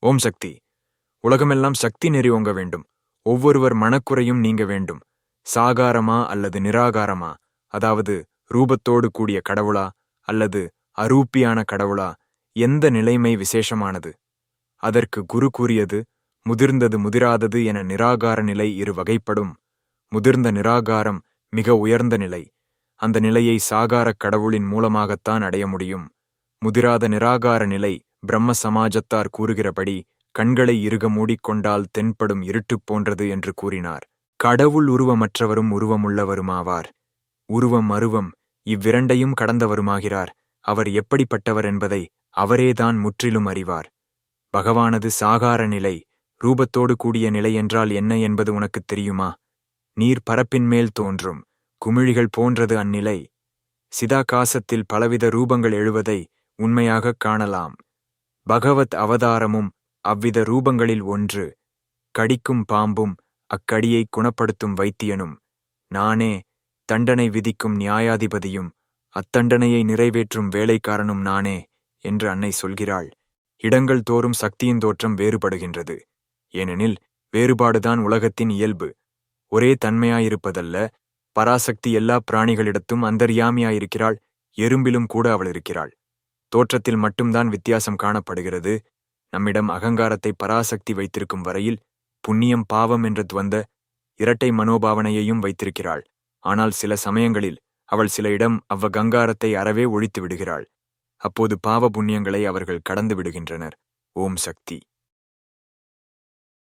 ஓம் சக்தி. உலகமெல்லாம் சக்தி நெறி ஓங்க வேண்டும். ஒவ்வொருவர் மனக்குறையும் நீங்க வேண்டும். சாகாரமா அல்லது நிராகாரமா? அதாவது ரூபத்தோடு கூடிய கடவுளா? அல்லது அரூப்பியான கடவுளா? எந்த நிலைமை விசேஷமானது? அதற்கு குரு கூறியது முதிர்ந்தது முதிராதது என நிராகார நிலை இரு வகைப்படும். முதிர்ந்த நிராகாரம் மிக உயர்ந்த நிலை. அந்த நிலையை சாகாரக் கடவுளின் மூலமாகத்தான் அடைய முடியும். முதிராத நிராகார நிலை பிரம்ம சமாஜத்தார் கூறுகிறபடி கண்களை இறுக மூடிக்கொண்டால் தென்படும் இருட்டுப் போன்றது என்று கூறினார். கடவுள் உருவமற்றவரும் உருவமுள்ளவருமாவார். உருவம் அருவம் இவ்விரண்டையும் கடந்தவருமாகிறார். அவர் எப்படிப்பட்டவர் என்பதை அவரேதான் முற்றிலும் அறிவார். பகவானது சாகார நிலை ரூபத்தோடு கூடிய நிலை என்றால் என்ன என்பது உனக்குத் தெரியுமா? நீர் பரப்பின் மேல் தோன்றும் குமிழிகள் போன்றது அந்நிலை. சிதாகாசத்தில் பலவித ரூபங்கள் எழுவதை உண்மையாகக் காணலாம். பகவத் அவதாரமும் அவ்வித ரூபங்களில் ஒன்று. கடிக்கும் பாம்பும் அக்கடியை குணப்படுத்தும் வைத்தியனும். நானே தண்டனை விதிக்கும் நியாயாதிபதியும் அத்தண்டனையை நிறைவேற்றும் வேலைக்காரனும் நானே என்று அன்னை சொல்கிறாள். இடங்கள் தோறும் சக்தியின் தோற்றம் வேறுபடுகின்றது. ஏனெனில் வேறுபாடுதான் உலகத்தின் இயல்பு. ஒரே தன்மையாயிருப்பதல்ல பராசக்தி எல்லா பிராணிகளிடத்தும் அந்தர்யாமியாயிருக்கிறாள் எறும்பிலும் கூட அவள் இருக்கிறாள் தோற்றத்தில் மட்டும்தான் வித்தியாசம் காணப்படுகிறது. நம்மிடம் அகங்காரத்தை பராசக்தி வைத்திருக்கும் வரையில் புண்ணியம் பாவம் என்ற துவந்த இரட்டை மனோபாவனையையும் வைத்திருக்கிறாள். ஆனால் சில சமயங்களில் அவள் சில இடம் அவ்வகங்காரத்தை அறவே ஒழித்து விடுகிறாள். அப்போது பாவ புண்ணியங்களை அவர்கள் கடந்து விடுகின்றனர். ஓம் சக்தி.